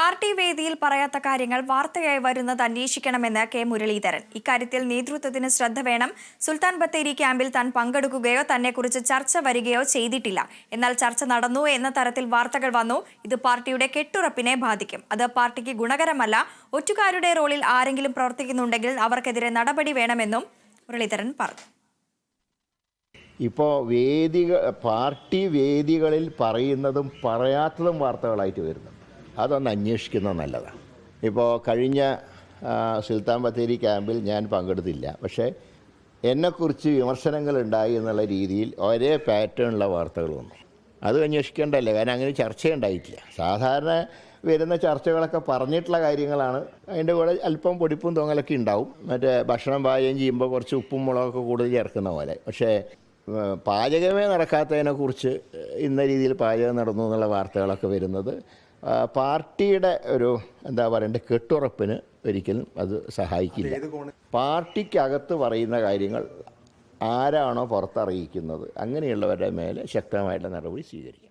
Party വേദിയിൽ പറയാത്ത കാര്യങ്ങൾ വാർത്തയായി വരുന്നത് അന്വേഷിക്കണമെന്ന് കെ മുരളീധരൻ. ഇക്കാര്യത്തിൽ നേതൃത്വത്തിന് ശ്രദ്ധ വേണം. സുൽത്താൻ ബത്തേരി ക്യാമ്പിൽ താൻ പങ്കെടുക്കുകയോ തന്നെക്കുറിച്ച് ചർച്ച വരികയോ ചെയ്തിട്ടില്ല. എന്നാൽ ചർച്ച നടന്നു എന്ന തരത്തിൽ വാർത്തകൾ വന്നു. ഇത് പാർട്ടിയുടെ കെട്ടുറപ്പിനെ ബാധിക്കും. അത് പാർട്ടിക്ക് ഗുണകരമല്ല. ഒറ്റുകാരുടെ റോളിൽ ആരെങ്കിലും പ്രവർത്തിക്കുന്നുണ്ടെങ്കിൽ അവർക്കെതിരെ നടപടി വേണമെന്നും മുരളീധരൻ പറഞ്ഞു. ഇപ്പോൾ വേദിക പാർട്ടി വേദികളിൽ പറയുന്നതും പറയാത്തതും വാർത്തകളായിട്ട് വരുന്നുണ്ട്. അതൊന്ന് അന്വേഷിക്കുന്നത് നല്ലതാണ് ഇപ്പോൾ കഴിഞ്ഞ സുൽത്താൻ ബത്തേരി ക്യാമ്പിൽ ഞാൻ പങ്കെടുത്തില്ല. പക്ഷേ എന്നെക്കുറിച്ച് വിമർശനങ്ങൾ ഉണ്ടായി എന്നുള്ള രീതിയിൽ ഒരേ പാറ്റേണുള്ള വാർത്തകൾ വന്നു അത് അന്വേഷിക്കേണ്ടല്ലേ കാരണം അങ്ങനെ ചർച്ചയുണ്ടായിട്ടില്ല. സാധാരണ വരുന്ന ചർച്ചകളൊക്കെ പറഞ്ഞിട്ടുള്ള കാര്യങ്ങളാണ്. അതിന്റെ കൂടെ അല്പം പൊടിപ്പും തൊങ്ങലൊക്കെ ഉണ്ടാവും. മറ്റേ ഭക്ഷണം പാചകം ചെയ്യുമ്പോൾ കുറച്ച് ഉപ്പും മുളകൊക്കെ കൂടുതൽ ചേർക്കുന്ന പോലെ. പക്ഷേ പാചകമേ നടക്കാത്തതിനെക്കുറിച്ച് ഇന്ന രീതിയിൽ പാചകം നടന്നു എന്നുള്ള വാർത്തകളൊക്കെ വരുന്നത് പാർട്ടിയുടെ ഒരു എന്താ പറയണ്ടേ കെട്ടുറപ്പിന് ഒരിക്കലും അത് സഹായിക്കില്ല. പാർട്ടിക്കകത്ത് പറയുന്ന കാര്യങ്ങൾ ആരാണോ പുറത്തറിയിക്കുന്നത് അങ്ങനെയുള്ളവരുടെ മേലെ ശക്തമായിട്ടുള്ള നടപടി സ്വീകരിക്കും